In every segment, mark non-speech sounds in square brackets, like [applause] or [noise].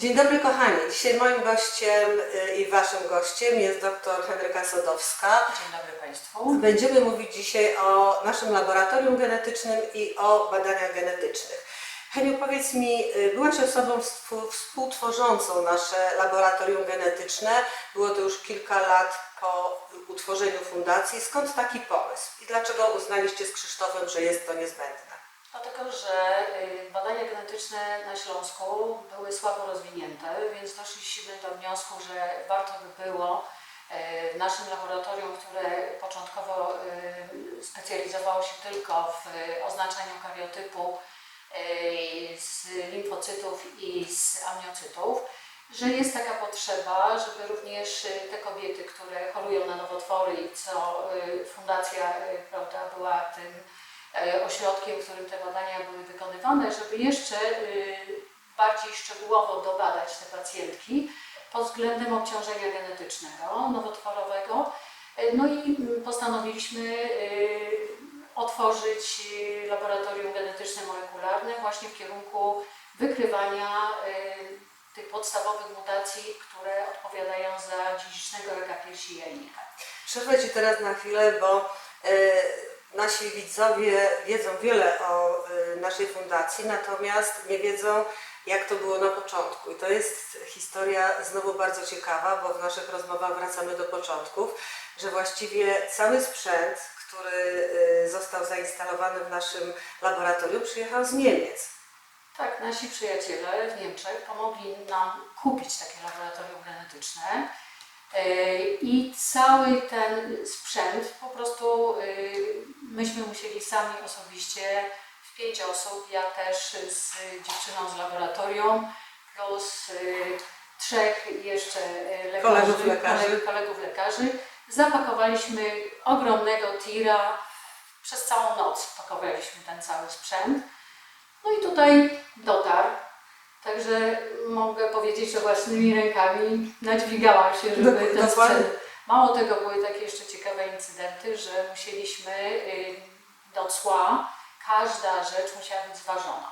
Dzień dobry kochani. Dzisiaj moim gościem y, i waszym gościem jest dr Henryka Sodowska. Dzień dobry Państwu. Będziemy mówić dzisiaj o naszym laboratorium genetycznym i o badaniach genetycznych. Heniu, powiedz mi, y, byłaś osobą współ- współtworzącą nasze laboratorium genetyczne. Było to już kilka lat po utworzeniu fundacji. Skąd taki pomysł i dlaczego uznaliście z Krzysztofem, że jest to niezbędne? Dlatego, że y, badania genetyczne na Śląsku były słabo rozwinięte, więc doszliśmy do wniosku, że warto by było y, w naszym laboratorium, które początkowo y, specjalizowało się tylko w oznaczaniu kariotypu z limfocytów i z amniocytów, że jest taka potrzeba, żeby również te kobiety, które chorują na nowotwory i co fundacja prawda, była tym ośrodkiem, w którym te badania były wykonywane, żeby jeszcze y, bardziej szczegółowo dobadać te pacjentki pod względem obciążenia genetycznego, nowotworowego. E, No i mm, postanowiliśmy y, otworzyć y, laboratorium genetyczne molekularne właśnie w kierunku wykrywania tych podstawowych mutacji, które odpowiadają za dziedzicznego raka piersi jajnika. Przerwę Ci teraz na chwilę, bo e, nasi widzowie wiedzą wiele o e, naszej fundacji, natomiast nie wiedzą, jak to było na początku. I to jest historia znowu bardzo ciekawa, bo w naszych rozmowach wracamy do początków, że właściwie cały sprzęt, który e, został zainstalowany w naszym laboratorium, przyjechał z Niemiec. Tak, nasi przyjaciele w Niemczech pomogli nam kupić takie laboratorium genetyczne i cały ten sprzęt po prostu yy, myśmy musieli sami osobiście w pięć osób, ja też z dziewczyną z laboratorium plus yy, trzech jeszcze yy, lekarzy, Kolegów lekarzy. koleg- kolegów lekarzy. Zapakowaliśmy ogromnego tira, przez całą noc pakowaliśmy ten cały sprzęt. No i tutaj dotarł. Także mogę powiedzieć, że własnymi rękami nadźwigałam się, żeby Dok- ten dokładnie. sprzęt. Mało tego, były takie jeszcze ciekawe incydenty, że musieliśmy y, do cła, każda rzecz musiała być zważona.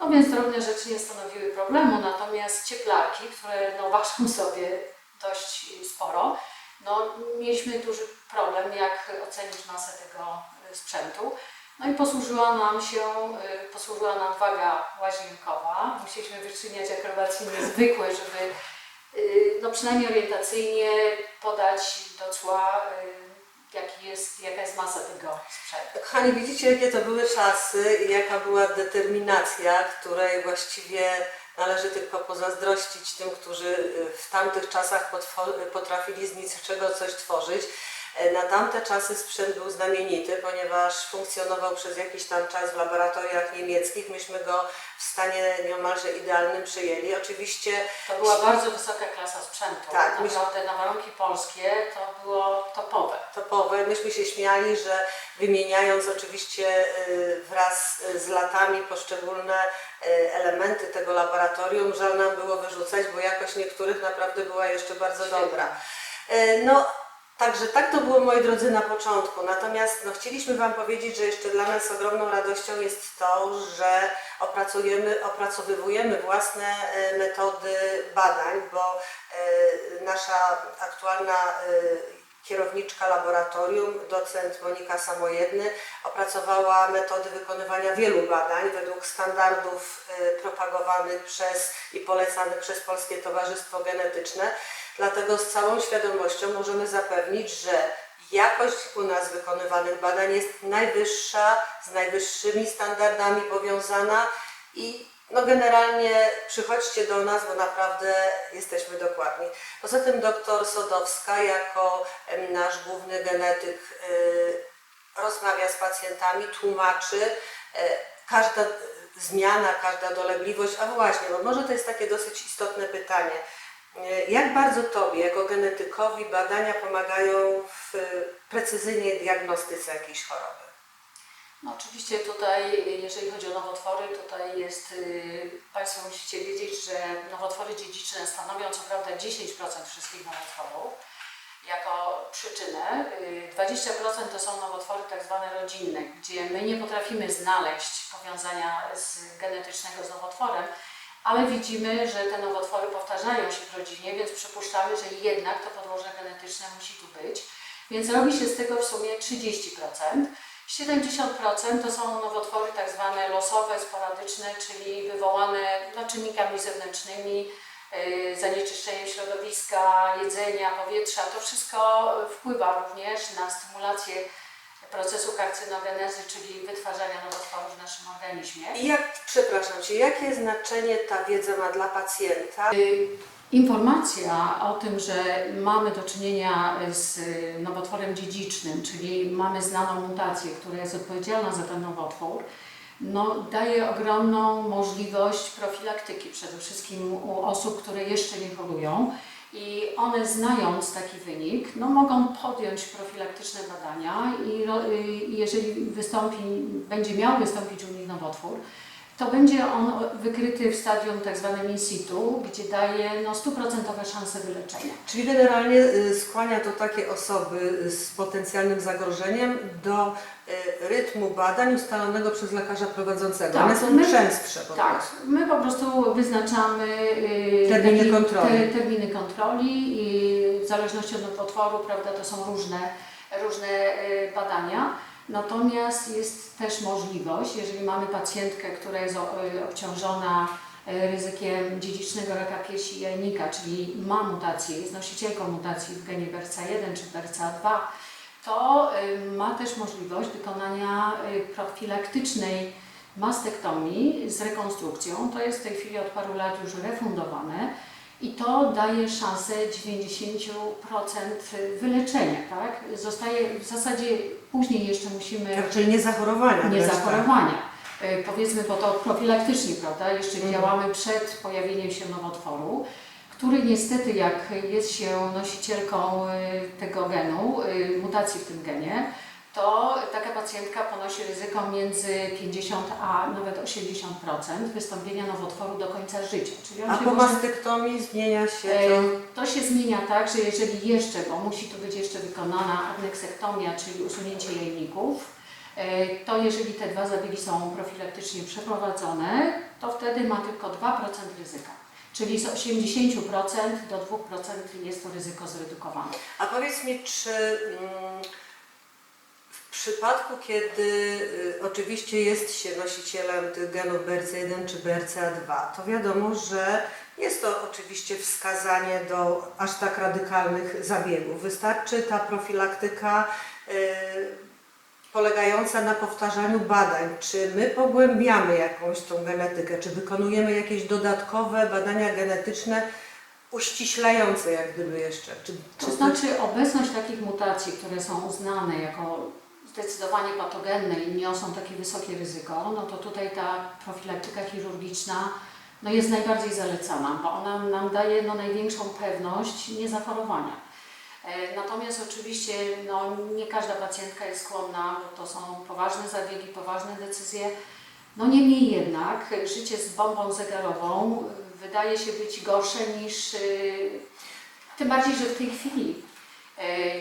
No więc drobne rzeczy nie stanowiły problemu, natomiast cieplarki, które no, ważą sobie dość sporo, no, mieliśmy duży problem, jak ocenić masę tego y, sprzętu. No i posłużyła nam się, y, posłużyła nam waga łazienkowa. Musieliśmy wyczyniać akrobacje niezwykłe, żeby y, no przynajmniej orientacyjnie podać do cła, y, jaki jest, jaka jest masa tego sprzętu. Kochani, widzicie, jakie to były czasy i jaka była determinacja, której właściwie należy tylko pozazdrościć tym, którzy w tamtych czasach potrafili z niczego coś tworzyć. E, Na tamte czasy sprzęt był znamienity, ponieważ funkcjonował przez jakiś tam czas w laboratoriach niemieckich. Myśmy go w stanie niemalże idealnym przyjęli. Oczywiście To była bardzo wysoka klasa sprzętu. Tak, myślę- Naprawdę na warunki polskie to było topowe. topowe. Myśmy się śmiali, że wymieniając oczywiście y, wraz z latami poszczególne y, elementy tego laboratorium, żal nam było wyrzucać, bo jakość niektórych naprawdę była jeszcze bardzo Świetna. dobra. No, także tak to było, moi drodzy, na początku. Natomiast no, chcieliśmy Wam powiedzieć, że jeszcze dla nas ogromną radością jest to, że opracujemy, opracowywujemy własne y, metody badań, bo y, nasza aktualna y, kierowniczka laboratorium, docent Monika Samojedny, opracowała metody wykonywania wielu badań według standardów y, propagowanych przez i polecanych przez Polskie Towarzystwo Genetyczne. Dlatego z całą świadomością możemy zapewnić, że jakość u nas wykonywanych badań jest najwyższa, z najwyższymi standardami powiązana i no generalnie przychodźcie do nas, bo naprawdę jesteśmy dokładni. Poza tym doktor Sodowska jako nasz główny genetyk y, rozmawia z pacjentami, tłumaczy e, każda zmiana, każda dolegliwość, a właśnie, bo może to jest takie dosyć istotne pytanie. E, Jak bardzo Tobie, jako genetykowi, badania pomagają w e, precyzyjnej diagnostyce jakiejś choroby? No oczywiście tutaj, jeżeli chodzi o nowotwory, tutaj jest, y, Państwo musicie wiedzieć, że nowotwory dziedziczne stanowią co prawda 10% wszystkich nowotworów jako przyczynę. Y, 20% to są nowotwory tak zwane rodzinne, gdzie my nie potrafimy znaleźć powiązania z genetycznego z nowotworem, ale widzimy, że te nowotwory powtarzają się w rodzinie, więc przypuszczamy, że jednak to podłoże genetyczne musi tu być. Więc robi się z tego w sumie 30%. 70% to są nowotwory tak zwane losowe, sporadyczne, czyli wywołane no, czynnikami zewnętrznymi, yy, zanieczyszczeniem środowiska, jedzenia, powietrza. To wszystko wpływa również na stymulację procesu karcynogenezy, czyli wytwarzania nowotworów w naszym organizmie. I jak, przepraszam Cię, jakie znaczenie ta wiedza ma dla pacjenta? Informacja o tym, że mamy do czynienia z y, nowotworem dziedzicznym, czyli mamy znaną mutację, która jest odpowiedzialna za ten nowotwór, no, daje ogromną możliwość profilaktyki przede wszystkim u osób, które jeszcze nie chorują i one znając taki wynik, no, mogą podjąć profilaktyczne badania i jeżeli wystąpi, będzie miał wystąpić u nich nowotwór, to będzie on wykryty w stadium tak zwanym in situ, gdzie daje no, stuprocentowe szanse wyleczenia. Czyli generalnie y, skłania to takie osoby y, z potencjalnym zagrożeniem do y, rytmu badań ustalonego przez lekarza prowadzącego. Tak, One są my- częstsze po Tak, prostu. my po prostu wyznaczamy Terminy termi- kontroli. Te, terminy kontroli i w zależności od nowotworu, prawda, to są różne, różne badania. Natomiast jest też możliwość, jeżeli mamy pacjentkę, która jest y, obciążona y, ryzykiem dziedzicznego raka piersi i jajnika, czyli ma mutację, jest nosicielką mutacji w genie BRCA1 czy BRCA2, to y, ma też możliwość wykonania profilaktycznej mastektomii z rekonstrukcją. To jest w tej chwili od paru lat już refundowane i to daje szansę 90% wyleczenia, tak? Zostaje w zasadzie później jeszcze musimy Raczej nie zachorowania. nie tak. zachorowania. Y, Powiedzmy, bo to profilaktycznie, prawda? Jeszcze Mhm. działamy przed pojawieniem się nowotworu, który niestety, jak jest się nosicielką y, tego genu, y, mutacji w tym genie, to taka pacjentka ponosi ryzyko między 50 a nawet 80% wystąpienia nowotworu do końca życia. Czyli on A się po może- mastektomii zmienia się to. To się zmienia tak, że jeżeli jeszcze, bo musi tu być jeszcze wykonana adneksektomia, czyli usunięcie jajników, e, to jeżeli te dwa zabiegi są profilaktycznie przeprowadzone, to wtedy ma tylko 2% ryzyka. Czyli z 80% do 2% jest to ryzyko zredukowane. A powiedz mi, czy mm, przypadku, kiedy y, oczywiście jest się nosicielem tych genów BRCA1 czy BRCA2, to wiadomo, że jest to oczywiście wskazanie do aż tak radykalnych zabiegów. Wystarczy ta profilaktyka y, polegająca na powtarzaniu badań. Czy my pogłębiamy jakąś tą genetykę, czy wykonujemy jakieś dodatkowe badania genetyczne uściślające jak gdyby jeszcze? Czy, To znaczy obecność takich mutacji, które są uznane jako zdecydowanie patogenne i niosą takie wysokie ryzyko, no to tutaj ta profilaktyka chirurgiczna no jest najbardziej zalecana, bo ona nam daje no, największą pewność niezachorowania. E, Natomiast oczywiście no, nie każda pacjentka jest skłonna, bo to są poważne zabiegi, poważne decyzje. No niemniej jednak życie z bombą zegarową y, wydaje się być gorsze niż y, tym bardziej, że w tej chwili e,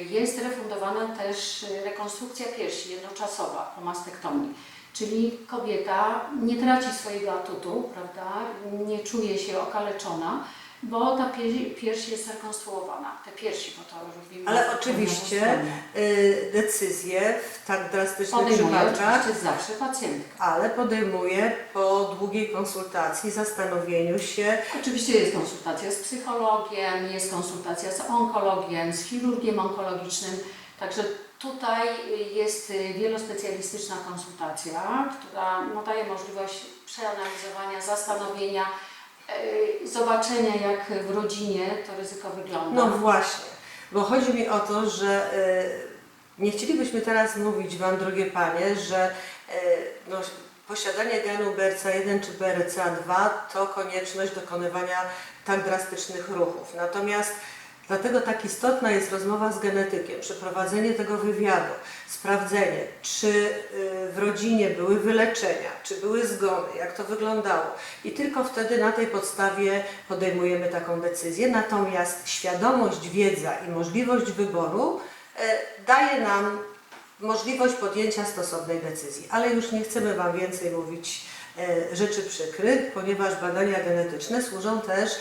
jest refundowana też e, rekonstrukcja piersi jednoczasowa po mastektomii. Czyli kobieta nie traci swojego atutu, prawda? nie czuje się okaleczona, bo ta pie- pierś jest rekonstruowana. Te piersi, bo to robimy. Ale oczywiście y, decyzje w tak drastycznych Podejmuje przypadkach, oczywiście zawsze pacjentka. ale podejmuje po długiej konsultacji, zastanowieniu się. Oczywiście jest konsultacja z psychologiem, jest konsultacja z onkologiem, z chirurgiem onkologicznym, także tutaj jest wielospecjalistyczna konsultacja, która no, daje możliwość przeanalizowania, zastanowienia, zobaczenia jak w rodzinie to ryzyko wygląda. No właśnie, bo chodzi mi o to, że y, nie chcielibyśmy teraz mówić Wam, drogie Panie, że y, no, posiadanie genu BRCA1 czy BRCA2 to konieczność dokonywania tak drastycznych ruchów. Natomiast Dlatego tak istotna jest rozmowa z genetykiem, przeprowadzenie tego wywiadu, sprawdzenie, czy y, w rodzinie były wyleczenia, czy były zgony, jak to wyglądało. I tylko wtedy na tej podstawie podejmujemy taką decyzję. Natomiast świadomość, wiedza i możliwość wyboru e, daje nam możliwość podjęcia stosownej decyzji. Ale już nie chcemy Wam więcej mówić e, rzeczy przykrych, ponieważ badania genetyczne służą też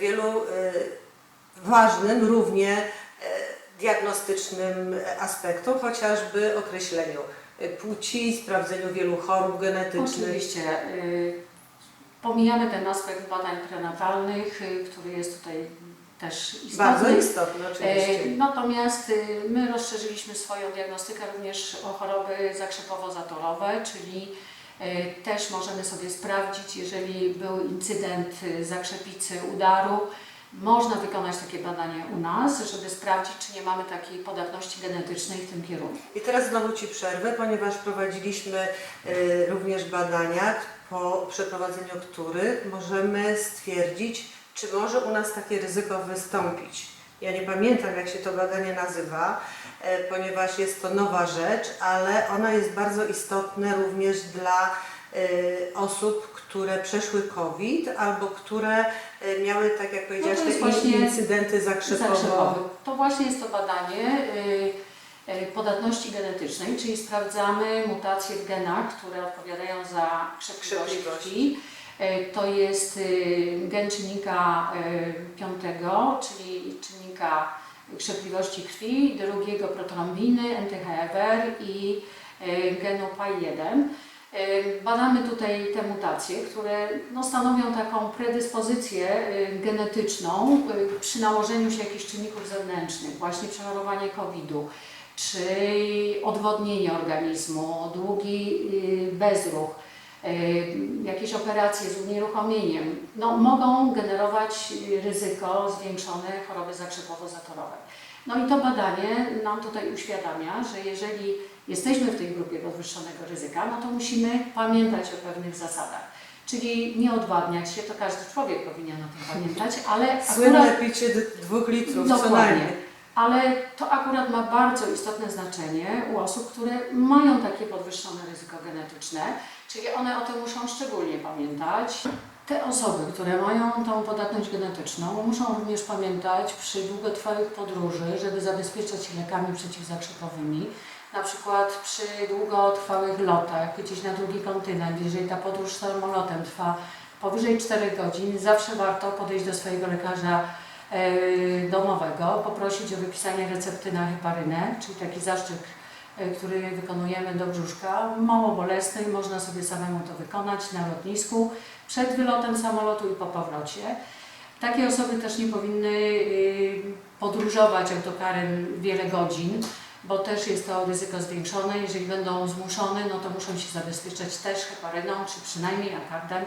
wielu ważnym równie e, diagnostycznym aspektom, chociażby określeniu e, płci, sprawdzeniu wielu chorób genetycznych. Oczywiście. y, Pomijamy ten aspekt badań prenatalnych, który jest tutaj też istotny. Bardzo istotne oczywiście. E, Natomiast my rozszerzyliśmy swoją diagnostykę również o choroby zakrzepowo-zatorowe, czyli e, też możemy sobie sprawdzić, jeżeli był incydent zakrzepicy udaru, można wykonać takie badanie u nas, żeby sprawdzić, czy nie mamy takiej podatności genetycznej w tym kierunku. I teraz znowu Ci przerwę, ponieważ prowadziliśmy y, również badania, po przeprowadzeniu których możemy stwierdzić, czy może u nas takie ryzyko wystąpić. Ja nie pamiętam, jak się to badanie nazywa, e, ponieważ jest to nowa rzecz, ale ona jest bardzo istotna również dla e, osób, które przeszły COVID albo które e, miały, tak jak powiedziałaś, No te właśnie incydenty zakrzepowe. zakrzepowy. To właśnie jest to badanie y, y, podatności genetycznej, czyli sprawdzamy mutacje w genach, które odpowiadają za. Y, To jest gen czynnika piątego, czyli czynnika krzepliwości krwi, drugiego protrombiny, NTHFR i genu PAI1. Badamy tutaj te mutacje, które no, stanowią taką predyspozycję genetyczną y, przy nałożeniu się jakichś czynników zewnętrznych, właśnie przechorowanie COVID-u, czy odwodnienie organizmu, długi y, bezruch, jakieś operacje z unieruchomieniem, no, mogą generować y, ryzyko zwiększone choroby zakrzepowo-zatorowej. No i to badanie nam tutaj uświadamia, że jeżeli jesteśmy w tej grupie podwyższonego ryzyka, no to musimy pamiętać o pewnych zasadach. Czyli nie odwadniać się, to każdy człowiek powinien o tym pamiętać, ale [laughs] Słynne akurat, picie dwóch litrów co Dokładnie. najmniej. ale to akurat ma bardzo istotne znaczenie u osób, które mają takie podwyższone ryzyko genetyczne, czyli one o tym muszą szczególnie pamiętać. Te osoby, które mają tą podatność genetyczną, muszą również pamiętać przy długotrwałych podróży, żeby zabezpieczać się lekami przeciwzakrzepowymi, na przykład przy długotrwałych lotach gdzieś na drugi kontynent, jeżeli ta podróż samolotem trwa powyżej 4 godzin, zawsze warto podejść do swojego lekarza e, domowego, poprosić o wypisanie recepty na heparynę, czyli taki zaszczyk, e, który wykonujemy do brzuszka, mało bolesny, można sobie samemu to wykonać na lotnisku, przed wylotem samolotu i po powrocie. Takie osoby też nie powinny y, podróżować autokarem wiele godzin, bo też jest to ryzyko zwiększone. Jeżeli będą zmuszone, no to muszą się zabezpieczać też heparyną, czy przynajmniej akardem,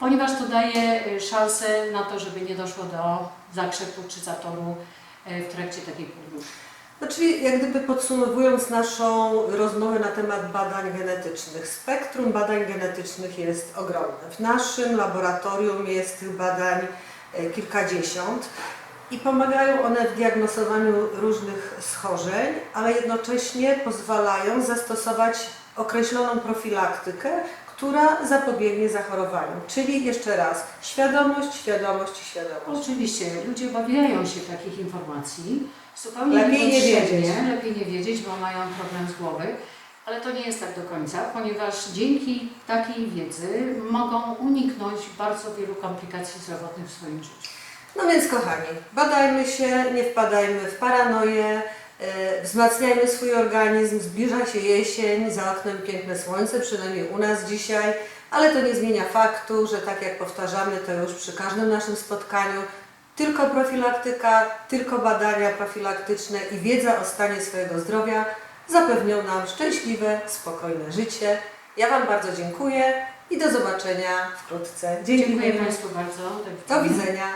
ponieważ to daje y, szansę na to, żeby nie doszło do zakrzepu czy zatoru y, w trakcie takiej podróży. Czyli jak gdyby podsumowując naszą rozmowę na temat badań genetycznych, spektrum badań genetycznych jest ogromne. W naszym laboratorium jest tych badań e, kilkadziesiąt i pomagają one w diagnozowaniu różnych schorzeń, ale jednocześnie pozwalają zastosować określoną profilaktykę, która zapobiegnie zachorowaniom. Czyli jeszcze raz, świadomość, świadomość świadomość. Oczywiście, ludzie obawiają się takich informacji. Zupełnie Lepiej nie wiedzieć. Lepiej nie wiedzieć, bo mają problem z głowy. Ale to nie jest tak do końca, ponieważ dzięki takiej wiedzy mogą uniknąć bardzo wielu komplikacji zdrowotnych w swoim życiu. No więc kochani, badajmy się, nie wpadajmy w paranoję, e, wzmacniajmy swój organizm, zbliża się jesień, za oknem piękne słońce, przynajmniej u nas dzisiaj, ale to nie zmienia faktu, że tak jak powtarzamy to już przy każdym naszym spotkaniu, tylko profilaktyka, tylko badania profilaktyczne i wiedza o stanie swojego zdrowia zapewnią nam szczęśliwe, spokojne życie. Ja Wam bardzo dziękuję i do zobaczenia wkrótce. Dziękuję Dziękujemy. Państwu bardzo. Do widzenia.